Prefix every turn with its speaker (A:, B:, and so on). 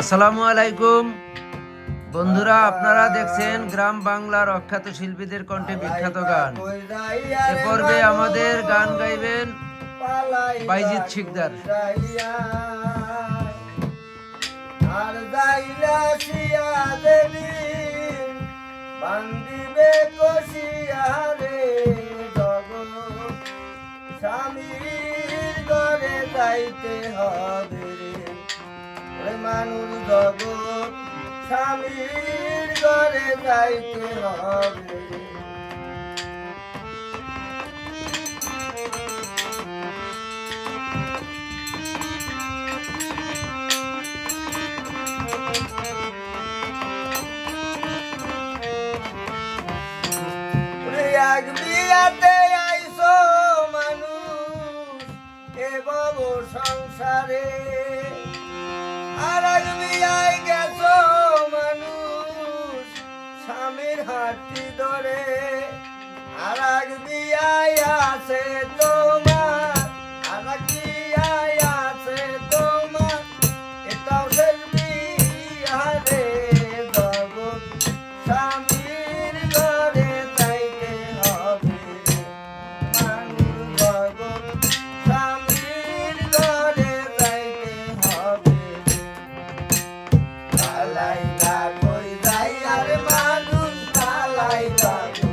A: আসসালামু আলাইকুম। বন্ধুরা, আপনারা দেখছেন গ্রাম বাংলার অখ্যাত শিল্পীদের কণ্ঠে বিখ্যাত গান। এ পর্বে আমাদের গান গাইবেন বাইজিৎ শিকদার।
B: আর যাইলা বান্দিবে কষিয়া রে স্বামীর ঘরে যাইতে হবে মানুষ জগৎ স্বামীর ঘরে যাইতে হবে। বিয়াতে আইসো মানুষ এ সংসারে। স্বামীর হাতি ধরে আর এক বিয়ায় আছে তো Thank.